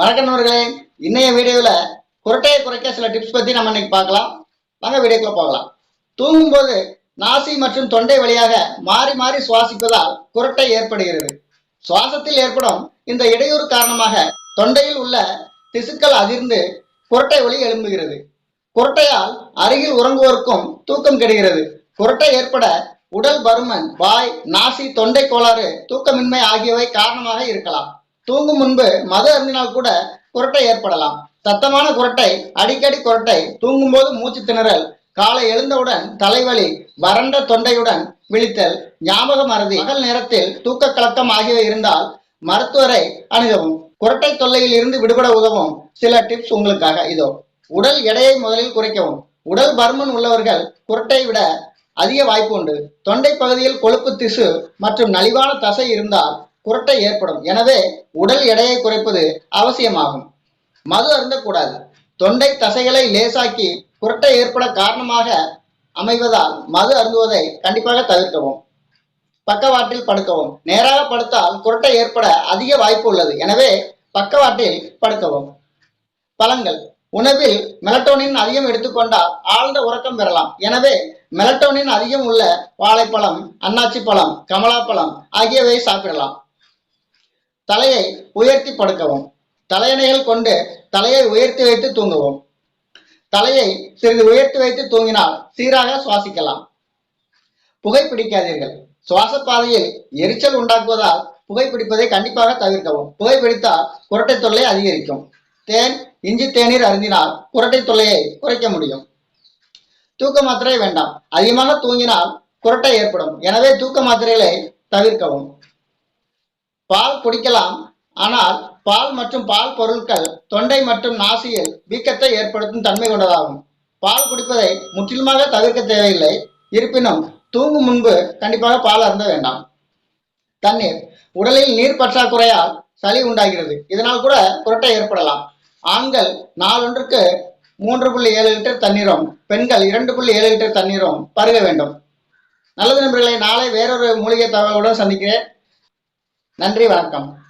வணக்கம் நண்பர்களே. இன்னைய வீடியோவில் குரட்டையை குறைக்க சில டிப்ஸ் பற்றி நம்ம இன்னைக்கு பார்க்கலாம். வாங்க வீடியோக்குள்ள பார்க்கலாம் தூங்கும்போது நாசி மற்றும் தொண்டை வழியாக மாறி மாறி சுவாசிப்பதால் குரட்டை ஏற்படுகிறது. சுவாசத்தில் ஏற்படும் இந்த இடையூறு காரணமாக தொண்டையில் உள்ள திசுக்கள் அதிர்ந்து குரட்டை ஒளி எழும்புகிறது. குரட்டையால் அருகில் உறங்குவோருக்கும் தூக்கம் கெடுகிறது. குரட்டை ஏற்பட உடல் பருமன் வாய் நாசி தொண்டை கோளாறு தூக்கமின்மை ஆகியவை காரணமாக இருக்கலாம். தூங்கும் முன்பு மது அருந்தினால் கூட குரட்டை ஏற்படலாம். சத்தமான குரட்டை அடிக்கடி குரட்டை தூங்கும்போது மூச்சு திணறல் காலை எழுந்தவுடன் தலைவலி வறண்ட தொண்டையுடன் விழித்தல் ஞாபக மறதி பகல் நேரத்தில் தூக்க கலக்கம் ஆகியவை இருந்தால் மருத்துவரை அணுகவும். குரட்டை தொல்லையில் இருந்து விடுபட உதவும் சில டிப்ஸ் உங்களுக்காக இதோ. உடல் எடையை முதலில் குறைக்கவும். உடல் பருமன் உள்ளவர்கள் குரட்டை விட அதிக வாய்ப்பு உண்டு. தொண்டை பகுதியில் கொழுப்பு திசு மற்றும் நலிவான தசை இருந்தால் குரட்டை ஏற்படும். எனவே உடல் எடையை குறைப்பது அவசியமாகும். மது அருந்தக்கூடாது. தொண்டை தசைகளை லேசாக்கி குரட்டை ஏற்பட காரணமாக அமைவதால் மது அருந்துவதை கண்டிப்பாக தவிர்க்கவும். பக்கவாட்டில் படுக்கவும். நேராக படுத்தால் குரட்டை ஏற்பட அதிக வாய்ப்பு உள்ளது. எனவே பக்கவாட்டில் படுக்கவும். பழங்கள். உணவில் மெலட்டோனின் அதிகம் எடுத்துக்கொண்டால் ஆழ்ந்த உறக்கம் பெறலாம். எனவே மெலட்டோனின் அதிகம் உள்ள வாழைப்பழம் அன்னாச்சி பழம் கமலாப்பழம் ஆகியவை சாப்பிடலாம். தலையை உயர்த்தி படுக்கவும். தலையணைகள் கொண்டு தலையை உயர்த்தி வைத்து தூங்கவும். தலையை சிறிது உயர்த்தி வைத்து தூங்கினால் சீராக சுவாசிக்கலாம். புகைப்பிடிக்காதீர்கள். சுவாச பாதையில் எரிச்சல் உண்டாக்குவதால் புகைப்பிடிப்பதை கண்டிப்பாக தவிர்க்கவும். புகைப்பிடித்தால் குரட்டை தொல்லை அதிகரிக்கும். தேன் இஞ்சி தேநீர் அருந்தினால் குரட்டை தொல்லையை குறைக்க முடியும். தூக்க மாத்திரை வேண்டாம். அதிகமாக தூங்கினால் குரட்டை ஏற்படும். எனவே தூக்க மாத்திரைகளை தவிர்க்கவும். பால் குடிக்கலாம். ஆனால் பால் மற்றும் பால் பொருட்கள் தொண்டை மற்றும் நாசியில் வீக்கத்தை ஏற்படுத்தும் தன்மை கொண்டதாகும். பால் குடிப்பதை முற்றிலுமாக தவிர்க்க தேவையில்லை. இருப்பினும் தூங்கும் முன்பு கண்டிப்பாக பால் அருந்த வேண்டாம். தண்ணீர் உடலில் நீர் பற்றாக்குறையால் சளி உண்டாகிறது. இதனால் கூட புரட்டை ஏற்படலாம். ஆண்கள் நாளொன்றுக்கு மூன்று புள்ளி ஏழு லிட்டர் தண்ணீரும் பெண்கள் இரண்டு புள்ளி ஏழு லிட்டர் தண்ணீரும் பருக வேண்டும். நல்லது நண்பர்களை நாளை வேறொரு மூலிகை தகவலுடன் சந்திக்கிறேன். நன்றி வணக்கம்.